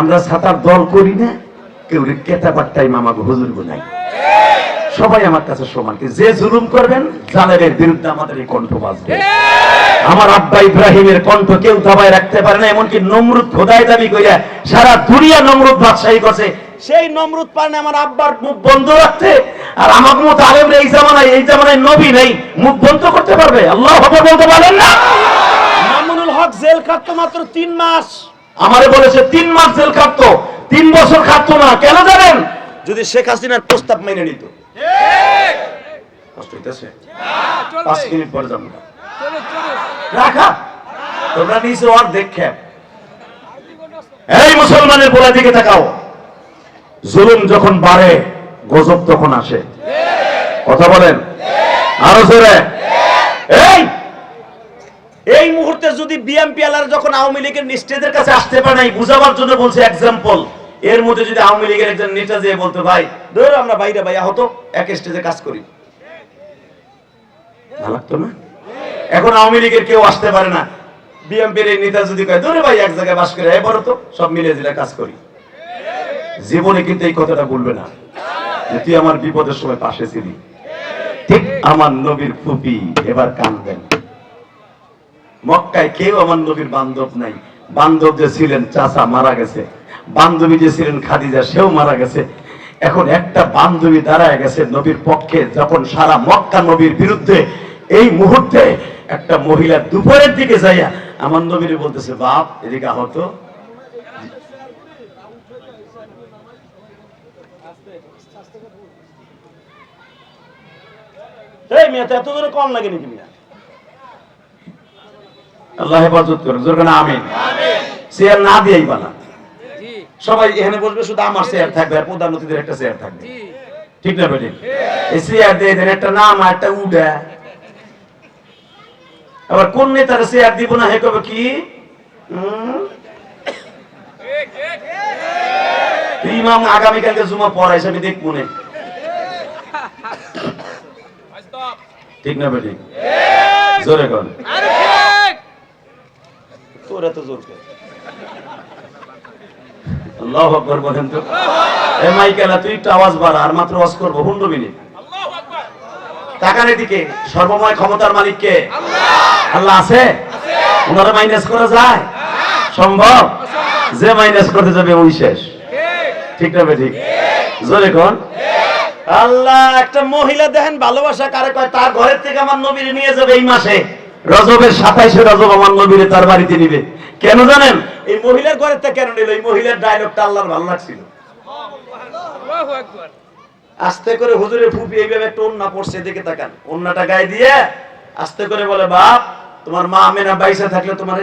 আমরা সাঁতার দল করি না, কেউ কেতাবার টাইম আমাকে হুজুর নাই। সবাই আমার কাছে সমান। যে জুলুম করবেন, জালেমের বিরুদ্ধে আমাদের এই কণ্ঠ বাজবে। আমার আব্বা ইব্রাহিমের কণ্ঠ কেউ দাবায় রাখতে পারে না, এমনকি নমরুদ খোদাই দাবি কইরা সারা দুনিয়া নমরুদ বাদশাহী করছে। সেই নমরুদ পারে না আমার আব্বার মুখ বন্ধ রাখতে, আর আমার মতো আলেম এই জামানায় এই জামানায় নবী নেই, মুখ বন্ধ করতে পারবে? আল্লাহ বলতে পারেন না? হক জেল খাটতো মাত্র তিন মাস। আমারে বলেছে, তিন মাস জেল খাটতো। তিন বছর খাটতো না। কেন জানেন? যদি শেখ হাসিনার প্রস্তাব মেনে নিত। পাঁচ মিনিট পরে যাব। রাখা। তোমরা দেখে। এই মুসলমানের দিকে তাকাও। জুলুম যখন বাড়ে, গজব তখন আসে। কথা বলেন? আরও জোরে। এই! এই মুহূর্তে যদি বিএমপি আলার যখন আওয়ামী লীগের নিষ্ঠেদের কাছে আসতে পারে নাই, বুঝাবার জন্য বলছে এক্সাম্পল এর মধ্যে যদি আওয়ামী লীগের একজন নেতা যেয়ে বলতো, ভাই, ধরো আমরা বাইরে ভাইয়া হতো এক স্টেজে কাজ করি। লাগতো না? এখন আওয়ামী লীগের কেউ আসতে পারে না। বিএমপির এই নেতা যদি কয়, ধরে ভাই, এক জায়গায় বাস করে, এবারও তো সব মিলে দিলে কাজ করি। জীবনে কিন্তু এই কথাটা বলবে না। তুই আমার বিপদের সময় পাশে ছিলি। ঠিক আমার নবীর ফুপি, এবার কানবেন মক্কায় কেউ আমার নবীর বান্ধব নাই। বান্ধব যে ছিলেন, চাচা মারা গেছে। বান্ধবী যে ছিলেন, খাদিজা, সেও মারা গেছে। এখন একটা বান্ধবী দাঁড়ায় গেছে নবীর পক্ষে, যখন সারা মক্কা নবীর বিরুদ্ধে এই মুহূর্তে একটা মহিলা দুপুরের দিকে যাইয়া আমার নবীর বলতেছে, বাপ, এদিকে আহত। এই মেয়ে এত জোরে কম লাগে নাকি মিয়া? আল্লাহ হেফাজত করুন। জোর কেন আমিন। চেয়ার না দিয়েই বানা সবাই এখানে বসবে শুধু আমার চেয়ার থাকবে আর প্রধানমন্ত্রীদের একটা চেয়ার থাকবে। ঠিক না বেটি এই চেয়ার দিয়ে দেন একটা নাম আর একটা উডা। আবার কোন নেতার চেয়ার দিব না হে কবে কি? ইমাম আগামীকালকে জুমা পড়াইছ আমি দেখব না। ঠিক না বেটি জোরে কর। তোর এত জোর কে? আল্লাহু আকবার বলেন তো। এ মাইকেলা তুই একটু আওয়াজ বাড়া আর মাত্র ওয়াজ করব পনেরো মিনিট। টাকার এদিকে সর্বময় ক্ষমতার মালিক কে আল্লাহ আছে? ওনারা মাইনাস করা যায়? সম্ভব? যে মাইনাস করতে যাবে ওই শেষ। ঠিক না ঠিক জোরে কোন? আল্লাহ একটা মহিলা দেখেন ভালোবাসা কারে কয় তার ঘরের থেকে আমার নবীরে নিয়ে যাবে এই মাসে। রজবের সাতাইশে রজব আমার নবীরে তার বাড়িতে নিবে। কেন জানেন? এই মহিলার ঘরের থেকে কেন নিল? এই মহিলার ডায়লগটা আল্লাহর ভালো লাগছিল। আস্তে করে হুজুরের ফুপি এইভাবে একটা ওন্না পড়ছে এদিকে তাকান। ওন্নাটা গায়ে দিয়ে আস্তে করে বলে, বাপ, তোমার মা আমেনা বাইসে থাকলে তোমার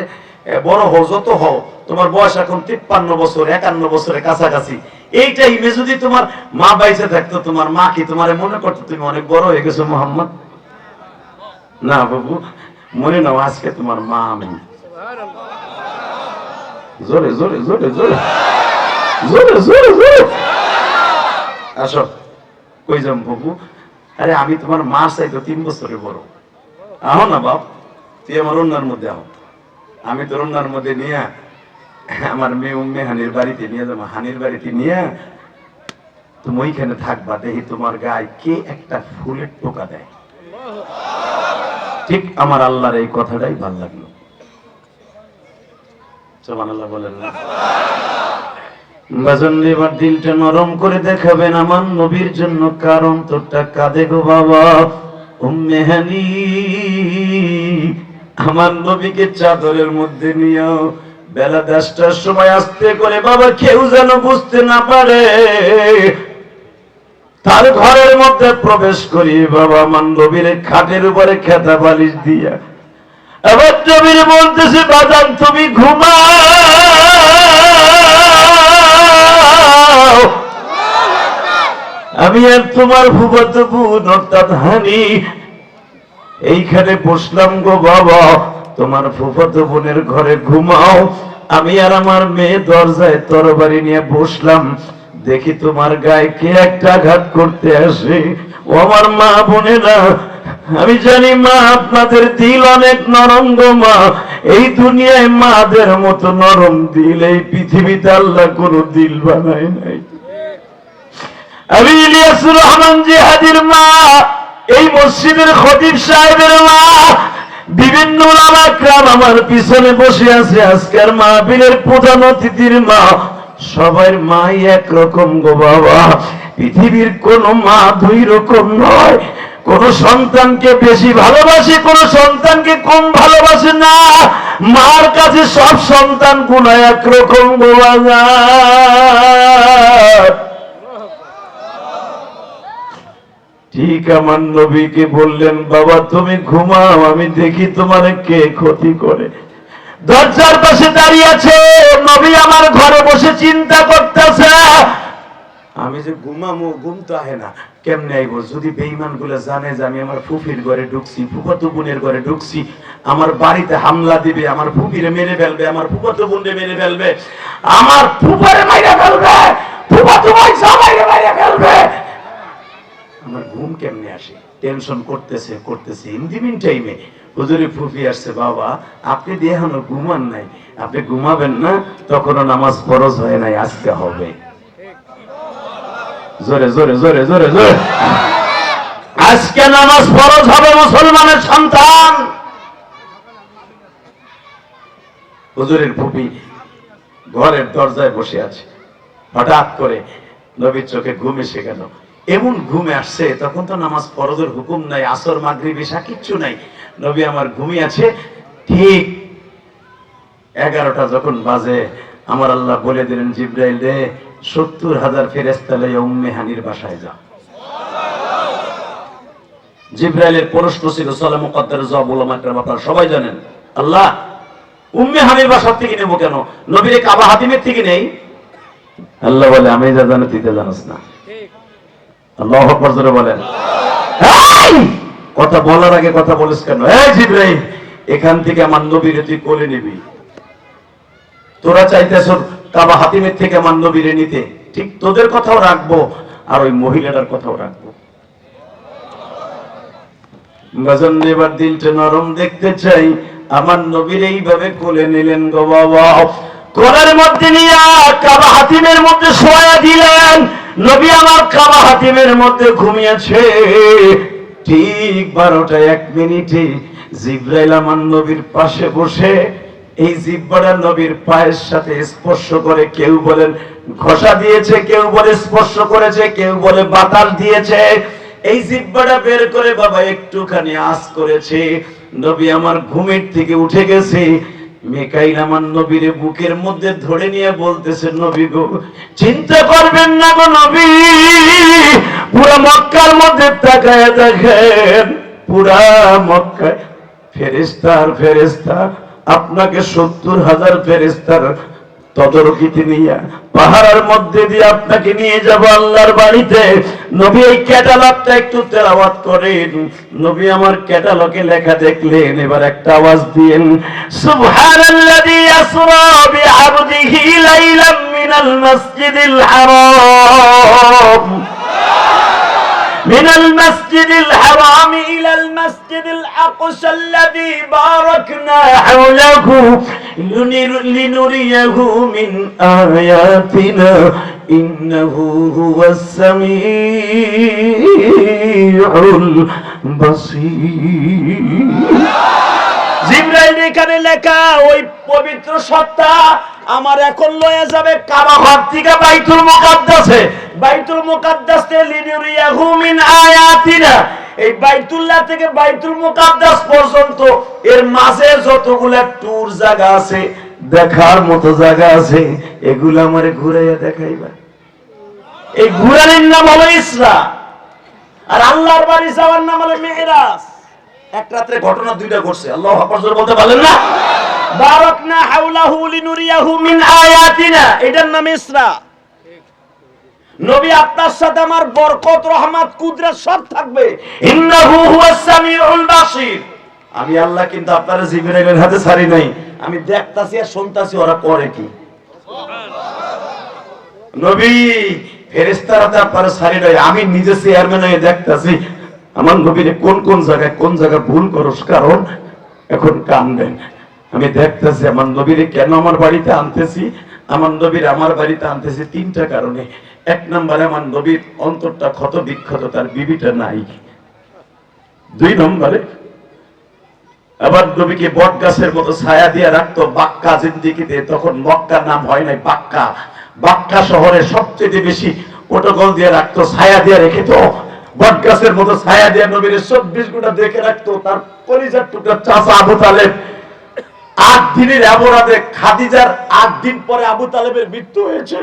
বড় হও, যত হও। তোমার বয়স এখন তিপ্পান্ন বছর, একান্ন বছরের কাছাকাছি। এই টাইমে যদি তোমার মা বাইসে থাকতো, তোমার মা কি তোমার মনে করতো, তুমি অনেক বড় হয়ে গেছো মোহাম্মদ? না বাবু মনে নাও আজকে তোমার মা আমি। জোরে জোরে জোরে জোরে। জোরে জোরে জোরে। আসো। কই যাম বাবু? আরে আমি তোমার মা চাইতো তিন বছরের বড়। আহো না বাপ, তুই আমার অন্যার মধ্যে আহ। আমি তোর অন্যার মধ্যে নিয়ে আমার মেয়ে উম্মে হানির বাড়িতে নিয়ে যাব। হানির বাড়িতে নিয়ে তুমি ওইখানে থাকবা। দেখি তোমার গায়ে কে একটা ফুলের টোকা দেয়। ঠিক আমার আল্লাহর এই কথাটাই ভালো লাগল। দিলটা নরম করে দেখাবেন আমার নবীর জন্য কারণ তোরটা কাঁদে গো বাবা? উম্মে আমার নবীকে চাদরের মধ্যে নিয়েও বেলা দশটার সময় আসতে করে বাবা কেউ যেন বুঝতে না পারে। তার ঘরের মধ্যে প্রবেশ করি, বাবা, আমার নবীর খাটের উপরে খেতা বালিশ দিয়া। এবার নবীর বলতেছে, বাজান, তুমি ঘুমাও। আমি আর তোমার ভুবত বোন অর্থাৎ হানি। এইখানে বসলাম গো বাবা, তোমার ফুফাতো বোনের ঘরে ঘুমাও। আমি আর আমার মেয়ে দরজায় তরবারি নিয়ে বসলাম। দেখি তোমার গায়ে কে একটা আঘাত করতে আসে। ও আমার মা বোনেরা, আমি জানি মা আপনাদের দিল অনেক নরম গো মা। এই দুনিয়ায় মাদের মতো নরম দিল, এই পৃথিবীতে আল্লাহ কোনো দিল বানায় নাই। আমি ইলিয়াসুর রহমান জিহাদির মা, এই মসজিদের খতিব সাহেবের মা। বিভিন্ন আমার পিছনে বসে আছে, আজকের মাহবিলের প্রধান অতিথির মা। সবার মাই একরকম গো বাবা। পৃথিবীর কোন মা দুই রকম নয়। কোন সন্তানকে বেশি ভালোবাসে, কোন সন্তানকে কম ভালোবাসে না। মার কাছে সব সন্তান গুণ একরকম বাবা। ঠিক আমার নবীকে বললেন, বাবা, তুমি ঘুমাও, আমি দেখি তোমার কে ক্ষতি করে। দরজার পাশে দাঁড়িয়ে আছে, নবী আমার ঘরে বসে চিন্তা করতেছে। আমি যে ঘুমামো, ঘুম তো আহে না। কেমনে আইব? যদি বেইমানগুলো জানে যে আমি আমার ফুফির ঘরে ঢুকছি, ফুফাতো বোনের ঘরে ঢুকছি, আমার বাড়িতে হামলা দিবে, আমার ফুফিরে মেরে ফেলবে, আমার ফুফাতো বোনরে মেরে ফেলবে, আমার ফুফারে মাইরে ফেলবে, ফুফাতো ভাই সবাইরে মাইরে ফেলবে। আমার ঘুম কেমনে আসে? টেনশন করতেছে করতেছে, ইন দি মিন টাইমে হুজুরি ফুফি আসছে, বাবা, আপনি দিয়ে এখনও ঘুমান নাই। আপনি ঘুমাবেন না, তখনও নামাজ ফরজ হয় নাই, আজকে হবে। জোরে জোরে জোরে জোরে জোরে। আজকে নামাজ ফরজ হবে মুসলমানের সন্তান। হুজুরের ফুপি ঘরের দরজায় বসে আছে। হঠাৎ করে নবীর চোখে ঘুম এসে গেল। এমন ঘুমে আসছে, তখন তো নামাজ ফরজের হুকুম নাই, আসর, মাগরিব, এসা কিচ্ছু নাই। নবী আমার ঘুমিয়ে আছে ঠিক এগারোটা যখন বাজে আমার আল্লাহ বলে দিলেন জিব্রাইল রে সত্তর হাজার ফেরেস্তালে উম্মে হানির বাসায় যা। জিব্রাইলের প্রশ্ন ছিল সালাম মুকদ্দার জব আপনারা সবাই জানেন? আল্লাহ উম্মে হানির বাসার থেকে নেব কেন? নবীর কাবা হাতিমের থেকে নেই? আল্লাহ বলে আমি যা জানো তুই তা জানোস না। আল্লাহ বলেন! কথা বলার আগে কথা বলিস কেন? এই জিব্রাইল, এখান থেকে আমার নবীরে তুই কোলে নিবি। তোরা চাইতেছ কাবা হাতিমের থেকে আমার নবীরে নিতে। ঠিক তোদের কথাও রাখব, আর ওই মহিলাটার কথাও রাখব। গজন এবার দিলটা নরম দেখতে চাই, আমার নবীর এইভাবে কোলে নিলেন গো বাবা। কোলের মধ্যে নিয়ে কাবা হাতিমের মধ্যে শোয়া দিলেন, নবী আমার কাবা হাতিমের মধ্যে ঘুমিয়েছে। ঠিক বারোটা এক মিনিটে জিব্রাইল আমার নবীর পাশে বসে এই জিব্বাটা নবীর পায়ের সাথে স্পর্শ করে কেউ বলেন ঘষা দিয়েছে, কেউ বলে স্পর্শ করেছে, কেউ বলে বাতাস দিয়েছে। এই জিব্বাটা বের করে বাবা একটুখানি আস করেছে। নবী আমার ঘুমের থেকে উঠে গেছে। মেকাইল আমার নবীর বুকের মধ্যে ধরে নিয়ে বলতেছে, নবী গো, চিন্তা করবেন না গো নবী। মক্কার মধ্যে তাকায় দেখেন, পুরা মক্কায় ফেরেস্তার ফেরেস্তা আপনাকে সত্তর হাজার ফেরেস্তার তদারকিতে নিয়ে, পাহাড়ের মধ্যে দিয়ে আপনাকে নিয়ে আল্লাহর বাড়িতে। নবী এই ক্যাটালগটা একটু করেন। নবী আমার ক্যাটালগে লেখা দেখলেন, এবার একটা আওয়াজ দিয়েন, সুবহানাল্লাযী আসরা বিআবদিহি লাইলাম মিনাল হারাম। من المسجد الحرام إلى المسجد الأقصى الذي باركنا حوله لنر- لنريه من آياتنا إنه هو السميع البصير জিব্রাইল এখানে লেখা ওই পবিত্র সত্তা আমার এখন লয়ে যাবে কাবা ঘর থেকে বাইতুল মুকাদ্দাসে বাইতুল মুকাদ্দাসে লিনুরিয়াহু মিন আয়াতিনা। এই বাইতুল্লাহ থেকে বাইতুল মুকাদ্দাস পর্যন্ত এর মাঝে যতগুলা ট্যুর জায়গা আছে, দেখার মতো জায়গা আছে, এগুলো আমারে ঘুরাইয়া দেখাইবা। এই ঘুরানোর নাম হলো ইসরা। আর আল্লাহর বাড়ি যাওয়ার নাম হলো মেহরাজ এক রাত্রে ঘটনা দুইটা ঘটছে, আল্লাহ আকবার বলতে পারলেন না? বারাকনা হাওলাহু লিনুরিয়াহু মিন আয়াতিনা। এটার নাম ইসরা। নবী আপনার সাথে আমার বরকত, রহমত, কুদরত সব থাকবে। আমি আল্লাহ কিন্তু আপনার জিবরাইলের হাতে ছাড়ি নাই। আমি দেখতাছি আর শুনতাছি ওরা করে কি। নবী ফেরেস্তারা তারপরে সারি নয় আমি নিজে চেয়ারম্যান হয়ে দেখতেছি, আমার নবীর কোন কোন জায়গায় কোন জায়গায় ভুল করস, কারণ এখন আমি দেখতেছি, আমার নবীর কেন আমার বাড়িতে আনতেছি? আমার নবীর আমার বাড়িতে আনতেছি তিনটা কারণে। এক নম্বরে আমার নবীর অন্তরটা ক্ষত বিক্ষত, তার বিবিটা নাই। দুই নম্বরে, আবার নবীকে বট গাছের মতো ছায়া দিয়ে রাখতো, বাক্কা জিন্দিগিতে। তখন মক্কা নাম হয় নাই বাক্কা। বাক্কা শহরে সবচেয়ে বেশি প্রোটোকল দিয়ে রাখতো, ছায়া দিয়ে রেখে তো বট গাছের মতো ছায়া দিয়ে নবীর চব্বিশ ঘণ্টা দেখে রাখতো, তার পরিচার টুকরা চাষা আবু তালেব। আট দিনের অপরাধে খাদিজার আট দিন পরে আবু তালেবের মৃত্যু হয়েছে।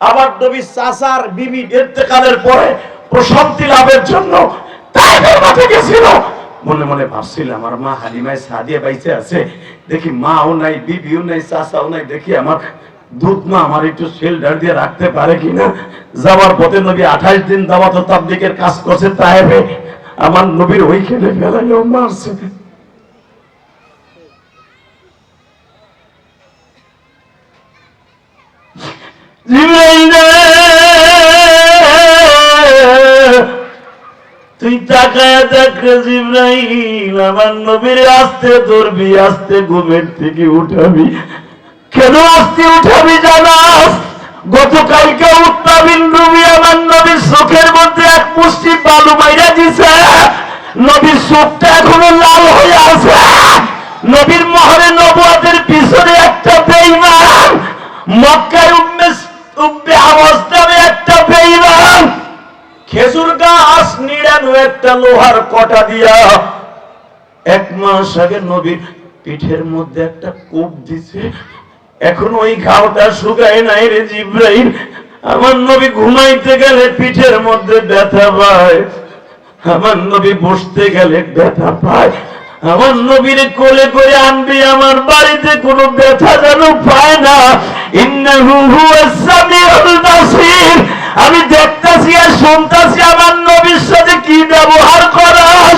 আবার নবী চাষার বিবি ইন্তেকালের পরে প্রশান্তি লাভের জন্য তাইফের মাঠে গেছিল। মনে মনে ভাবছিল আমার মা হালিমায় সাদিয়া বাইসে আছে। দেখি মাও নাই, বিবিও নাই, চাচাও নাই, দেখি আমার দুধ মা আমার একটু সেল শেল্টার দিয়ে রাখতে পারে কিনা। যাওয়ার পথে নবী আঠাশ দিন দাওয়াত ও তাবলিগের কাজ করছে তাইফে আমার নবীর ওইখানে ফেলাইও মারছে। তুই তাকায় আস্তে ধরবি, আস্তে থেকে উঠাবি। কেন আস্তে উঠাবি জানাস? গতকালকে উত্তাবিন নবী আমার নবীর চোখের মধ্যে এক পুষ্টি বালু মাইরা দিছে। নবীর চোখটা এখনও লাল হয়ে আছে। নবীর মহরে নবাদের পিছনে একটা বেঈমান মক্কায় উম্মে খেজুর গাছ নিড়ানো একটা লোহার কটা দিয়া। এক মাস আগে নবীর পিঠের মধ্যে একটা কূপ দিছে। এখন ওই ঘাওটা শুকায় নাই রে জিব্রাইল। আমার নবী ঘুমাইতে গেলে পিঠের মধ্যে ব্যথা পায়। আমার নবী বসতে গেলে ব্যথা পায়। আমার নবীর কোলে করে আনবি, আমার বাড়িতে কোনো ব্যথা যেন পায় না। আমি দেখতাছি আর শুনতাছি আমার নবীর সাথে কি ব্যবহার করাস।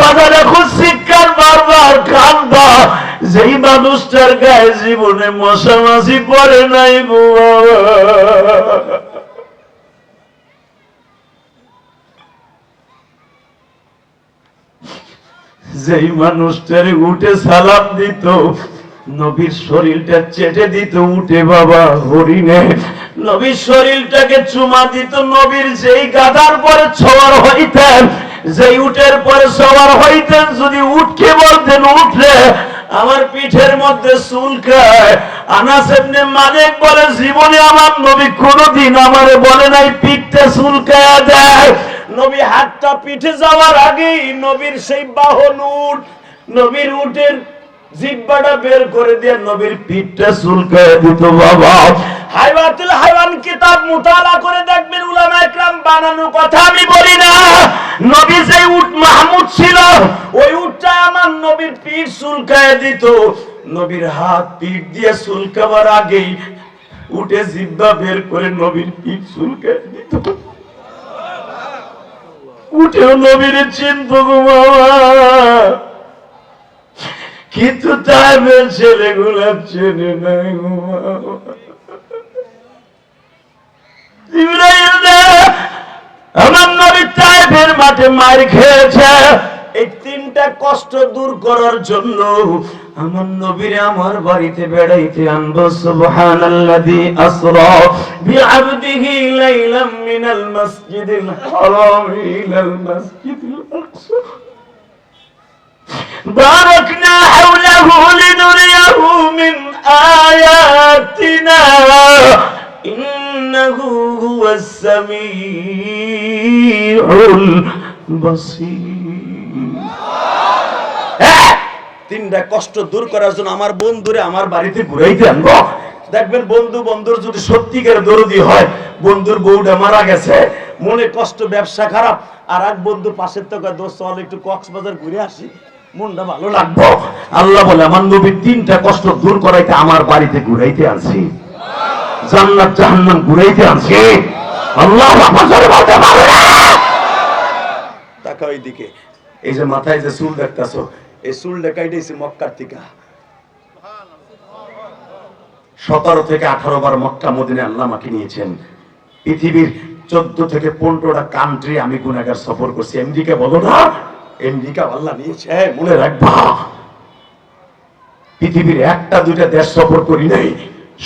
বাজার এখন শিক্ষার বারবার কান্দা যেই মানুষটার গায়ে জীবনে মশা মাসি পড়ে নাই গো। যেই মানুষটার উঠে সালাম দিত, নবীর শরীরটা চেটে দিত, উঠে বাবা, হরিণে। নবীর শরীরটাকে চুমা দিত, নবীর যেই গাদার পরে ছোয়ার হইতেন, যেই উটের পরে সবার হইতেন, যদি উঠকে বলতেন, উঠলে, আমার পিঠের মধ্যে চুলকায় আনাস এমনি মালিক বলে, জীবনে আমার নবী কোনোদিন আমারে বলে নাই পিঠটা চুলকায় দেয়। নবী হাতটা পিঠে যাওয়ার আগেই নবীর সেই বাহন উঠ, নবীর উটের জিব্বাটা বের করে দিয়ে নবীর পিঠটা চুলকায় দিত বাবা। ওই আমার নবীর পিঠ দিত। নবীর হাত পিঠ দিয়ে আগেই উঠে জিব্বা বের করে নবীর পিঠ চুলকায় দিত। উঠেও নবীর চিন্ত বাবা কিন্তু তাইবের ছেলেগুলা চেনে নাই আমার মাঠে মার খেয়েছে। এই তিনটা কষ্ট দূর করার জন্য أمن نبير أمر بريت بريت أنب سبحان الذي أسرى بعبده ليلا من المسجد الحرام إلى المسجد الأقصى باركنا حوله لنريه من آياتنا إنه هو السميع البصير তিনটা কষ্ট দূর করার জন্য আমার বন্ধুরে আমার বাড়িতে ঘুরাইতে আনব। দেখবেন বন্ধু বন্ধুর যদি সত্যিকার দরদি হয়, বন্ধুর বউটা মারা গেছে, মনে কষ্ট, ব্যবসা খারাপ, আর এক বন্ধু পাশের তো দোস্ত চল একটু কক্সবাজার ঘুরে আসি, মনটা ভালো লাগবো। আল্লাহ বলে, আমার নবীর তিনটা কষ্ট দূর করাইতে আমার বাড়িতে ঘুরাইতে আনছি। জান্নাত, জাহান্নাম ঘুরাইতে আনছি। আল্লাহ বলতে পারবে না। তাকা ওইদিকে এই যে মাথায় যে চুল দেখতেছো মক্কার সতেরো থেকে আঠারো বার মক্কা মদিনে নিয়েছেন। পৃথিবীর চোদ্দ থেকে পনেরোটা কান্ট্রি আমি গুনাগার সফর করছি। বলো না আল্লাহ নিয়েছে মনে রাখবা। পৃথিবীর একটা, দুইটা দেশ সফর করি নাই।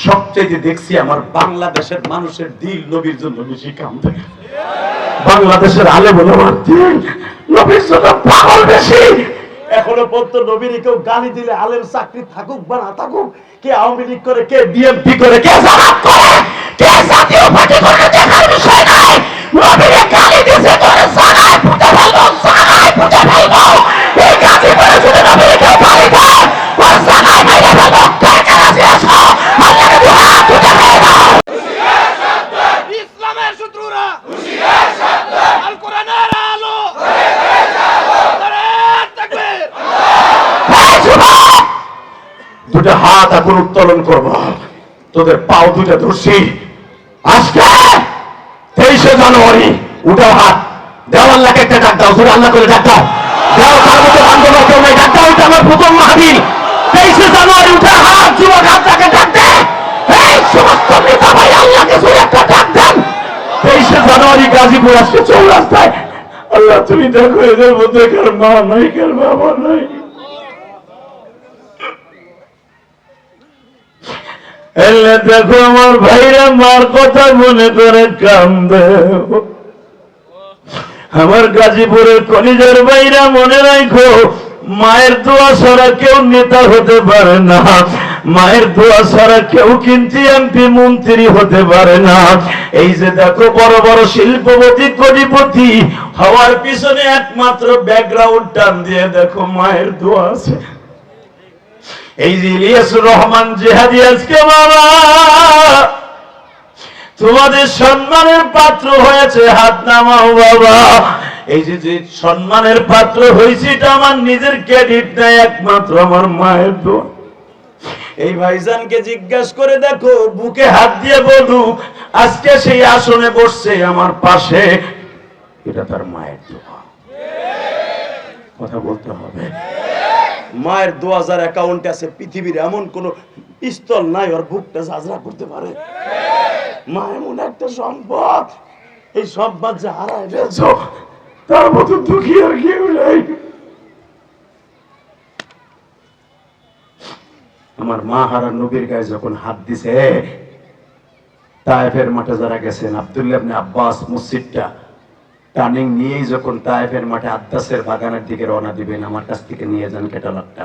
সবচেয়ে দেখছি আমার বাংলাদেশের মানুষের দিল নবীর জন্য বেশি কাম বাংলাদেশের আলে বলে নবীর জন্য পাগল বেশি। এখনও পর্যন্ত নবীর কেউ গালি দিলে আলেম চাকরি থাকুক বা না থাকুক, কে আওয়ামী লীগ করে, কে বিএনপি করে, কে করে, কে জাতীয় পার্টি করে দেখার বিষয় নাই নবীর গালি দিছে করে সারায় পুঁতে ফেলব সারায় পুঁতে ফেলব এই গালি করে যদি নবীর কেউ গালি দেয় ওর সারায় মেরে ফেলব কে কে রাজি আছো আল্লাহর দুহাত পুঁতে ফেলব ইসলামের শত্রুরা আল কোরআনের আলো নারায়ে তাকবীর এই যুবক! দুটো হাত এখন উত্তোলন করব। তোদের পাও দুটো ধরছি। আজকে তেইশে জানুয়ারি উঠো হাত। দেও আল্লাহকে একটা ডাক দাও, জোরে আল্লাহ করে ডাক দাও। আমার গাজীপুর আসছে চৌরাস্তায়। আল্লাহ, তুমি দেখো, এদের মধ্যে কার মা নাই, কার বাবা নাই। এলে দেখো আমার ভাইরা মার কথা মনে করে কান্দে। আমার গাজীপুরের কলিজার ভাইরা মনে রাখো, মায়ের দোয়া ছাড়া কেউ নেতা হতে পারে না। মায়ের দোয়া ছাড়া কেউ কিন্তু এমপি মন্ত্রী হতে পারে না। এই যে দেখো বড় বড় শিল্পপতি কোটিপতি হওয়ার পিছনে একমাত্র ব্যাকগ্রাউন্ড টান দিয়ে দেখো মায়ের দোয়া আছে। এই যে ইলিয়াসুর রহমান জেহাদি আজকে বাবা, তোমাদের সম্মানের পাত্র হয়েছে হাত নামাও বাবা। এই যে যে সম্মানের পাত্র হয়েছে, এটা আমার নিজের ক্রেডিট নাই একমাত্র আমার মায়ের দোয়া। এই ভাইজানকে জিজ্ঞাসা করে দেখো, বুকে হাত দিয়ে বলু, আজকে সেই আসনে বসছে আমার পাশে, এটা তার মায়ের দোয়া। কথা বলতে হবে। মায়ের দু হাজার অ্যাকাউন্টে আছে, পৃথিবীর এমন কোন পিস্তল নাই, ওর বুকটা ঝাঁঝরা করতে পারে। মা, এমন একটা সম্পদ। এই সম্পদ যে হারায় ফেলছ, তার মতো দুঃখী আর কেউ নাই। আমার মা হারা নবীর গায়ে যখন হাত দিছে তায়েফের মাঠে যারা গেছেন, আব্দুল্লাহ আব্বাস মসজিদটা টার্নিং নিয়েই যখন তায়েফের মাঠে আদ্দাসের বাগানের দিকে রওনা দিবেন, আমার কাছ থেকে নিয়ে যান ক্যাটালগটা।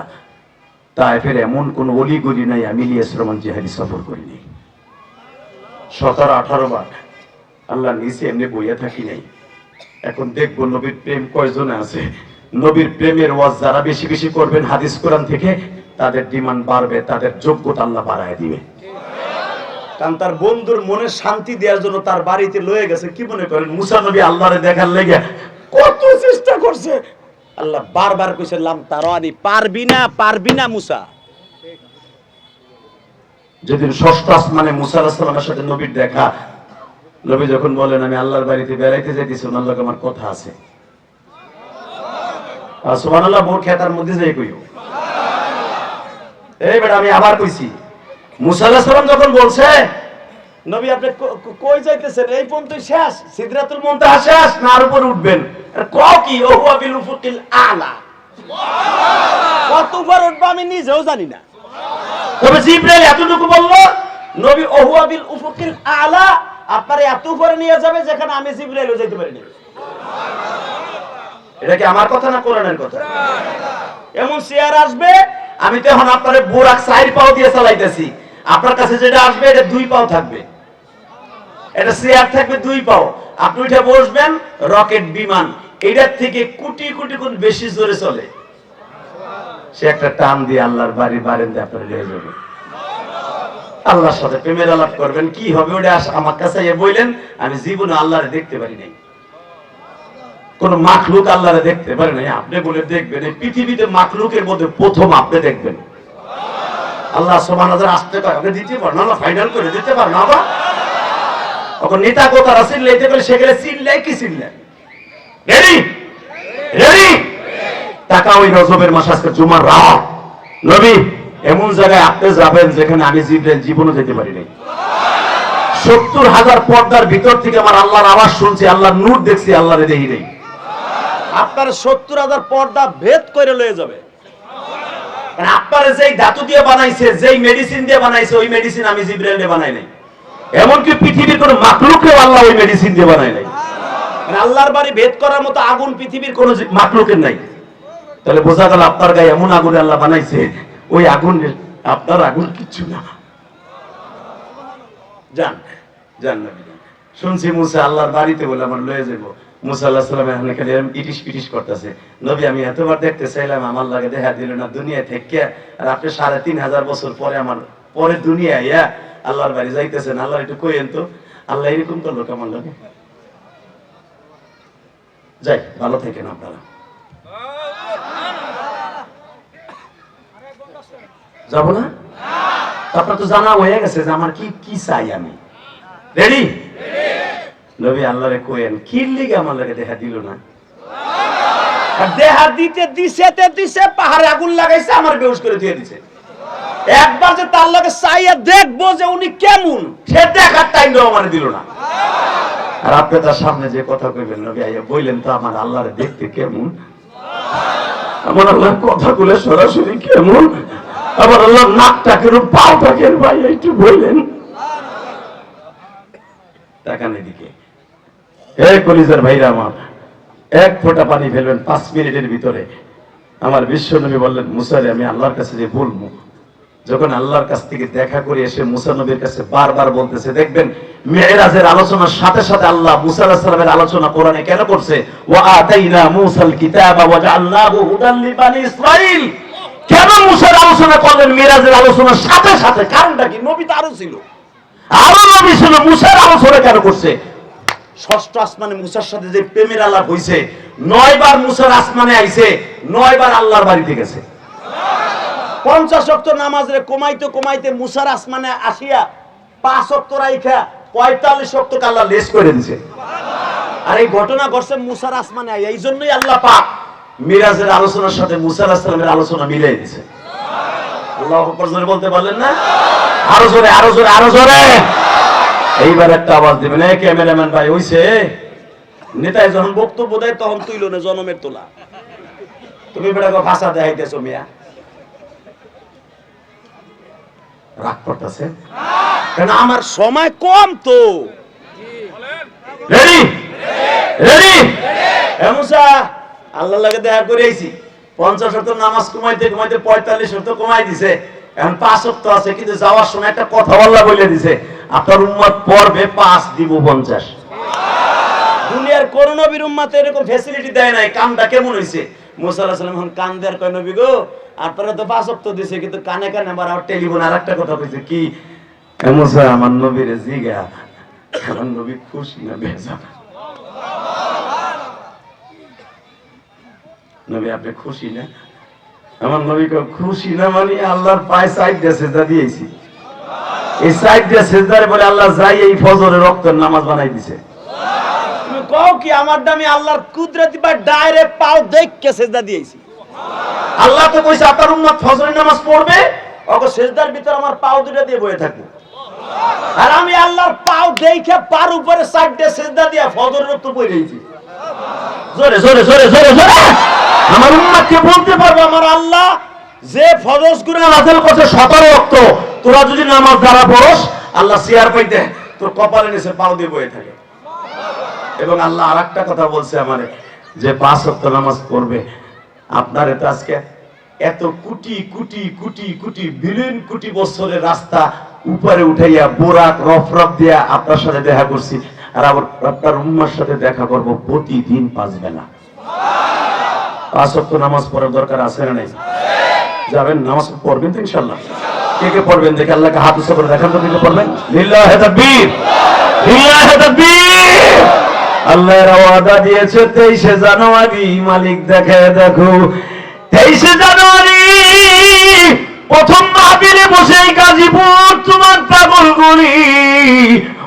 তায়েফের এমন কোন অলি গলি নাই, আমি রহমান জিহাদি সফর করিনি। সতেরো, আঠারো বার আল্লাহ নিচে এমনি বইয়া থাকি নাই। এখন দেখব নবীর প্রেম কয়জনে আছে। নবীর প্রেমের ওয়াজ যারা বেশি বেশি করবেন হাদিস কোরআন থেকে, তাদের ডিমান্ড বাড়বে, তাদের যোগ্যতা আল্লাহ বাড়ায় দিবে। কারণ তার বন্ধুর মনে শান্তি দেওয়ার জন্য তার বাড়িতে লয়ে গেছে। কি মনে করেন? মুসা নবী আল্লাহরে দেখার লেগে কত চেষ্টা করছে। আল্লাহ বারবার কইছে, লাম তারানি, পারবি না পারবি না মুসা। যেদিন ষষ্ঠ আসমানে মুসা আলাহিস সালামের সাথে নবীর দেখা, নবী যখন বলেন, আমি আল্লাহর বাড়িতে বেড়াইতে যাইতেছি লগে আমার কথা আছে। সুবহানাল্লাহ বোর খেতার মধ্যে যাই কইও। এই বেটা, আমি আবার কইছি। মুসা আলাহিস সালাম যখন বলছে নবী আপনি ক- ক- কই যাইতেছেন? এই পর্যন্ত শেষ। মুনতাহা শেষ না আর উপরে উঠবেন। কি? ওহুয়া বিল উফুকিল আলা। কত উপর উঠবো আমি নিজেও জানি না। তবে জিব্রাইল এতটুকু বলল নবী ওহুয়া বিল উফুকিল আলা আপনার এত উপরে নিয়ে যাবে যেখানে আমি জিব্রাইলও যেতে পারিনি। এটা কি আমার কথা না কোরআনের কথা? এমন শেয়ার আসবে আমি তো এখন আপনার বোরাক সাইড পাও দিয়ে চালাইতেছি। আপনার কাছে যেটা আসবে, এটা দুই পাও থাকবে। এটা চেয়ার থাকবে দুই পাও। আপনি উঠে বসবেন রকেট বিমান। এটার থেকে কোটি কোটি গুণ বেশি জোরে চলে। সে একটা টান দিয়ে আল্লাহর বাড়ির বারেন্দে আপনার নিয়ে যাবে। আল্লাহর সাথে প্রেমের আলাপ করবেন, কি হবে ওটা আমার কাছে এ বললেন, আমি জীবনে আল্লাহরে দেখতে পারি নাই। কোন মাখলুক আল্লাহরে দেখতে পারে নাই। আপনি বলে দেখবেন, এই পৃথিবীতে মাখলুকের মধ্যে প্রথম আপনি দেখবেন। আল্লাহ সমান আসতে পারে দিতে পারেন না ফাইনাল করে দিতে পারো, না আবার তখন নেতা কোথার লেতে পারে সেখানে চিনলাই কি চিনলেন রেডি রেডি টাকা ওই রজবের মাস আজকে জুমার রাত। নবী, এমন জায়গায় আপনি যাবেন যেখানে আমি জীবনও যেতে পারি নাই। সত্তর হাজার পর্দার ভিতর থেকে আমার আল্লাহর আওয়াজ শুনছি, আল্লাহর নূর দেখছি, আল্লাহরে দেখি নেই। আপনার সত্তর হাজার পর্দা ভেদ করে লয়ে যাবে। যেই ধাতু দিয়ে বানাইছে, যেই মেডিসিন দিয়ে বানাইছে, ওই মেডিসিন আমি দিয়ে বানাই নাই। এমনকি পৃথিবীর কোন মাকলুকেও আল্লাহ ওই মেডিসিন দিয়ে বানাই নাই। মানে আল্লাহর বাড়ি ভেদ করার মতো আগুন পৃথিবীর কোন মাকলুকের নাই। তাহলে বোঝা গেল আপনার গায়ে এমন আগুন আল্লাহ বানাইছে, ওই আগুন আপনার আগুন কিচ্ছু না। যান যান। শুনছি মুসা আল্লাহর বাড়িতে বলে আমার লয়ে যাব আমি এতবার দেখতে আমার দেখা না, দুনিয়ায় থেকে আর আপনি সাড়ে তিন হাজার বছর পরে আমার, পরে দুনিয়া আল্লাহর বাড়ি যাইতেছেন, আল্লাহ তো। আল্লাহ করল যাই, ভালো যাব না? আপনার তো জানা হয়ে গেছে আমার কি কি চাই আমি। রেডি নবী আল্লাহরে কোয়েন কি লিগে আমার লাগে দেখা দিল না? দেহা দিতে দিছে তে দিছে পাহাড়ে আগুন লাগাইছে আমার বেহুশ করে দিয়ে দিছে। একবার যে তার লগে চাইয়া দেখব যে উনি কেমন সে দেখার টাইম আমার দিল না। আর আপনি তার সামনে যে কথা কইবেন নবী আইয়া বললেন তো আমার আল্লাহরে দেখতে কেমন? আমার আল্লাহর কথাগুলো সরাসরি কেমন? আমার আল্লাহর নাকটা কেন পাওটা কেন ভাই একটু বললেন তাকান এদিকে। কলিজার ভাইরা আমার, এক ফোঁটা পানি ফেলবেন পাঁচ মিনিটের ভিতরে। আমার বিশ্ব নবী বললেন মুসারে আমি আল্লাহর কাছে যে বলব যখন আল্লাহর কাছ থেকে দেখা করে এসে মুসা নবীর কাছে বারবার বলতেছে, দেখবেন মেয়েরাজের আলোচনার সাথে সাথে আল্লাহ মুসা আলাইহিস সালামের আলোচনা কোরআনে কেন করছে? আতাইনা মুসাল ইসরাইল কেন মুসার আলোচনা করলেন? মিরাজের আলোচনার সাথে সাথে কারণটা কি? নবী তো আরও ছিল। আরও নবী ছিল, মুসার আলোচনা কেন করছে? ষষ্ঠ আসমানে মুসার সাথে যে প্রেমের আলাপ হইছে নয় বার মুসার আসমানে আইছে নয় বার আল্লাহর বাড়িতে গেছে। পঞ্চাশ অক্ট নামাজরে কমাইতে কমাইতে মুসার আসমানে আসিয়া পাঁচ অক্ট রাইখা পঁয়তাল্লিশ অক্ট আল্লাহ লেস করে দিছে। আর এই ঘটনা ঘটছে মুসার আসমানে আইয়া। এই জন্যই আল্লাহ পাক মিরাজের আলোচনার সাথে মুসা আলাইহিস সালামের আলোচনা মিলে দিছে। আল্লাহ বলতে পারলেন না? আরও জোরে আরও জোরে আরও জোরে। এইবার একটা আওয়াজ দিবেন। এই ক্যামেরাম্যান ভাই হইছে। নেতায় যখন বক্তব্য দেয়, তখন তুইল না জনমের তোলা। তুমি বেটাকে ভাষা দেখাইতেছো মিয়া। রাগ করতেছে? কেন আমার সময় কম তো? রেডি রেডি এমসা আল্লাহ লাগে দেখা করে আইছি। পঞ্চাশ শত নামাজ কমাইতে কমাইতে পঁয়তাল্লিশ শত কমাই দিছে। এখন পাঁচ শত আছে, কিন্তু যাওয়ার সময় একটা কথা বললা বলে দিছে। আপনার উম্মত পড়বে পাঁচ, দিব পঞ্চাশ। দুনিয়ার কোন নবীর উম্মাতে এরকম ফ্যাসিলিটি দেয় নাই। কামটা কেমন হইছে? মুসা আলাইহিস সালাম এখন কান দেয়ার কয়, নবী গো, আপনারা তো পাঁচ সপ্তাহ দিছে, কিন্তু কানে কানে আবার আবার টেলিফোন আর একটা কথা কইছে, কি? স্যার আমার নবীর জিগা, আমার নবী খুশি না বেজা নবী, আপনি খুশি না? আমার নবী খুশি না মানে আল্লাহর পায়ে সাইড দিয়ে সেজদা দিয়েছি। এই সাইড দিয়ে সেজদারে বলে আল্লাহ যাই এই ফজরের রক্তের নামাজ বানাই দিছে। তুমি কও কি আমার দামি আল্লাহর কুদরতি বা ডাইরেক্ট পাও দেখকে সেজদা দিয়েছি। আল্লাহ তো কইছে আপনার উম্মত ফজরের নামাজ পড়বে ওকে সেজদার ভিতর আমার পাও দুটো দিয়ে বয়ে থাকব আর আমি আল্লাহর পাও দেখে পার উপরে সাইডে সেজদা দিয়া ফজরের রক্ত বই রয়েছি জোরে জোরে জোরে জোরে জোরে! আমার বলতে পারব আমার আল্লাহ যে ফরজ করে করছে সতেরো রক্ত। তোরা যদি নামাজ দ্বারা পড়স, আল্লাহ সিয়ার পাইতে তোর কপালে নিচে পাও দিয়ে বয়ে থাকে। এবং আল্লাহ আর একটা কথা বলছে আমারে, যে পাঁচ রক্ত নামাজ পড়বে, আপনার তো আজকে এত কোটি কোটি কোটি কোটি, বিলিয়ন কোটি বছরের রাস্তা উপরে উঠাইয়া বোরাক, রফ রফ দিয়া আপনার সাথে দেখা করছি, আর আবার আপনার উম্মার সাথে দেখা করব প্রতিদিন পাঁচ বেলা। পাঁচ ওয়াক্ত নামাজ পড়ার দরকার আছে না নাই? যাবেন, নামাজ পড়বেন তো ইনশাল্লাহ। কে কে পড়বেন? দেখে আল্লাহকে হাত উৎসব করে দেখান তো কে পড়বেন। লিল্লাহ তাকবীর। লিল্লাহ আল্লাহর ওয়াদা দিয়েছে তেইশে জানুয়ারি। মালিক দেখে দেখো। তেইশে জানুয়ারি প্রথম মাহফিলে বসে গাজীপুর তোমার পাগল গুলি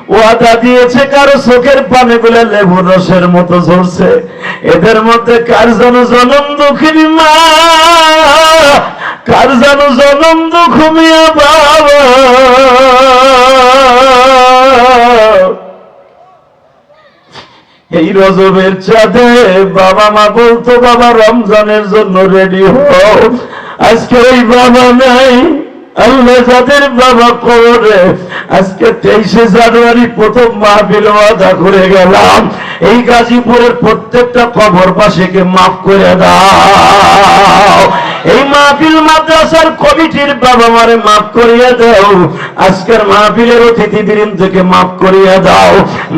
ওয়াদা দিয়েছে কারও চোখের পানে গুলো লেবুর রসের মতো ঝরছে। এদের মধ্যে কার জন জনম দুঃখিনী মা? কার যেন জনম দুঃখ মিয়া বাবা? এই রজবের চাঁদে বাবা মা বলতো, বাবা, রমজানের জন্য রেডি হও। আজকে ওই বাবা নাই। আল্লাহ যাদের বাবা করে আজকে তেইশে জানুয়ারি প্রথম মাহফিল আদা করে গেলাম। এই গাজীপুরের প্রত্যেকটা কবর পাশেকে মাফ করে দাও। এই মাহফিল মাদ্রাসার কমিটির বাবা মারে মাফ করিয়া দাও। আজকের মাহফিলের অতিথি বৃন্দকে মাফ করিয়া দাও।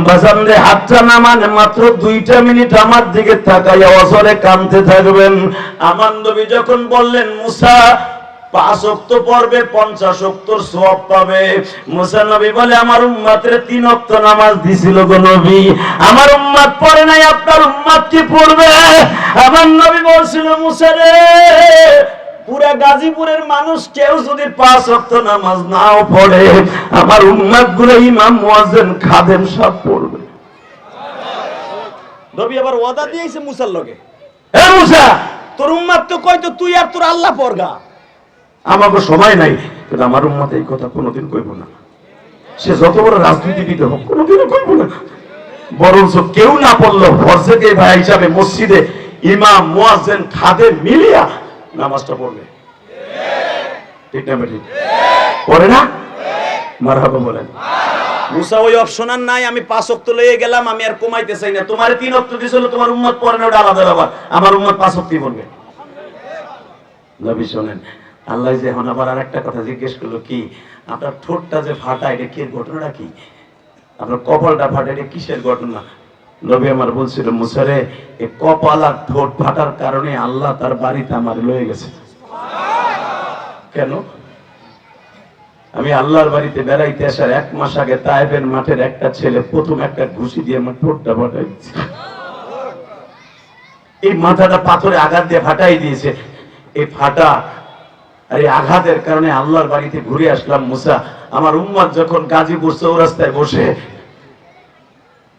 বাজানরে হাতটা নামানে মাত্র দুইটা মিনিট আমার দিকে তাকাইয়া অসরে কানতে থাকবেন। আমার নবী যখন বললেন, মুসা পাঁচ অক্ত পড়বে পঞ্চাশ অক্তর সব পাবে। মুসা নবী বলে আমার উম্মাতের তিন অক্ত নামাজ দিছিল গো নবী। আমার উম্মাত পড়ে নাই আপনার উম্মাত কি পড়বে? আমার নবী বলছিল মুসা রে পুরা গাজীপুরের মানুষ কেউ যদি পাঁচ অক্ত নামাজ নাও পড়ে আমার উম্মাতগুলো ইমাম মুয়াজ্জিন খাদেম সব পড়বে। নবী আবার ওয়াদা দিয়েছে মুসার লগে। এ মুসা! তোর উম্মাত তো কই তো তুই আর তোর আল্লাহ পরগা আমাকে সময় নাই কিন্তু আমার উম্মত এই কথা কোনোদিন কইব না। সে যত বড় রাজনীতিবিদ হোক কোনোদিনও কইব না। বরঞ্চ কেউ না পড়ল ফরজেকে ভাই হিসাবে মসজিদে ইমাম মুয়াজ্জিন খাদে মিলিয়া নামাজটা পড়বে। ঠিক না ঠিক পড়ে না? মারহাবা বলেন। মুসা ওই অপশন আর নাই আমি পাঁচ অক্ত লয়ে গেলাম আমি আর কমাইতে চাই না। তোমার তিন অক্ত দিছিল তোমার উম্মত পড়ে না ওটা আলাদা ব্যাপার। আমার উম্মত পাঁচ অক্তই পড়বে। নবী শোনেন আল্লাহ যে এখন আবার একটা কথা জিজ্ঞেস করল, কি? আপনার ঠোঁটটা যে ফাটা, এটা কি ঘটনাটা কি? আপনার কপালটা ফাটা, এটা কিসের ঘটনা? নবী আমার বলছিল মুসারে এই কপাল আর ঠোঁট ফাটার কারণে আল্লাহ তার বাড়িতে আমার লয়ে গেছে। কেন? আমি আল্লাহর বাড়িতে বেড়াইতে আসার এক মাস আগে তাইবের মাঠের একটা ছেলে প্রথম একটা ঘুষি দিয়ে আমার ঠোঁটটা ফাটাইছে এই মাথাটা পাথরে আঘাত দিয়ে ফাটাই দিয়েছে। এই ফাটা আর এই আঘাতের কারণে আল্লাহর বাড়িতে ঘুরে আসলাম মুসা। আমার উম্মাদ যখন গাজীপুর চৌরাস্তায় বসে,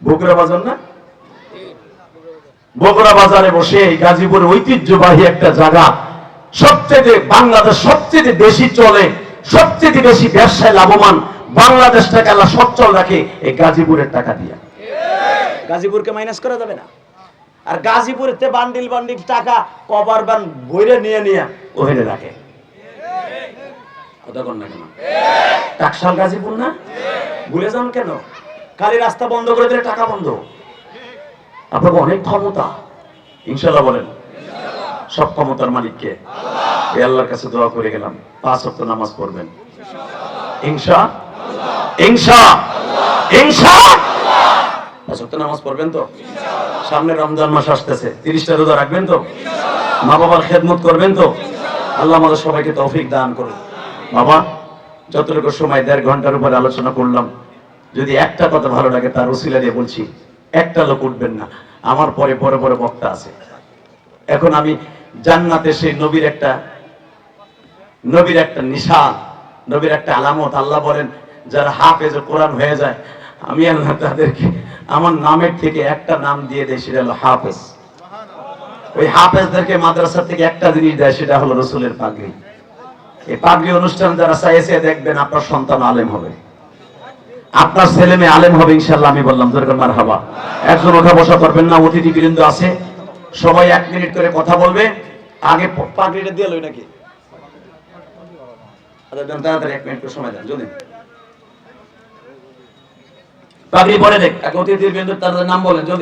বগুড়া বাজার না? বগুড়া বাজারে বসে এই গাজীপুরের ঐতিহ্যবাহী একটা জায়গা। সবচেয়ে বাংলাদেশ সবচেয়ে বেশি চলে, সবচেয়ে বেশি ব্যবসায় লাভবান, বাংলাদেশটাকে আল্লাহ সচ্ছল রাখে এই গাজীপুরের টাকা দিয়ে। গাজীপুরকে মাইনাস করা যাবে না। আর গাজীপুরের তে বান্ডিল বান্ডিল টাকা কভার বান বইরে নিয়ে নিয়ে ওখানে রাখে। কথা টাকশাল গাজীপুর না? ভুলে যান কেন? খালি রাস্তা বন্ধ করে দিলে টাকা বন্ধ। আপনাকে অনেক ক্ষমতা। ইনশাল্লাহ বলেন। সব ক্ষমতার মালিককে। এই আল্লাহর কাছে দোয়া করে গেলাম। পাঁচ ওয়াক্ত নামাজ পড়বেন। ইনশা? ইনশা? ইনশা? পাঁচ ওয়াক্ত নামাজ পড়বেন তো? সামনে রমজান মাস আসতেছে। তিরিশটা রোজা রাখবেন তো? মা বাবার খেদমত করবেন তো? আল্লাহ আমাদের সবাইকে তৌফিক দান করুন। বাবা, যতটুকু সময়, দেড় ঘণ্টার উপর আলোচনা করলাম। যদি একটা কথা ভালো লাগে, তার উসিলা দিয়ে বলছি, একটা লোক উঠবেন না। আমার পরে পরে পরে বক্তা আছে। এখন আমি জান্নাতে সেই নবীর একটা নবীর একটা নিশান, নবীর একটা আলামত। আল্লাহ বলেন, যারা হাফেজ কোরআন হয়ে যায়, আমি আল্লাহ তাদেরকে, আমার নামের থেকে একটা নাম দিয়ে দেয়, সেটা হলো হাফেজ। ওই হাফেজদেরকে মাদ্রাসা থেকে একটা জিনিস দেয়, সেটা হলো রসুলের পাগড়ি। এই পাগড়ি অনুষ্ঠান যারা চাইছে দেখবেন আপনার সন্তান আলেম হবে। আপনার ছেলে মেয়ে আলেম হবে ইনশাল্লাহ আমি বললাম দরকার মার হাবা একজন ওঠা বসা করবেন না অতিথি বৃন্দ আছে। সবাই এক মিনিট করে কথা বলবে। আগে পাগড়িটা দিয়ে লই নাকি? আচ্ছা, তাড়াতাড়ি এক মিনিট করে সময় দেন যদি পাগড়ি পরে দেখ এক অতিথি বৃন্দ তাদের নাম বলেন যদি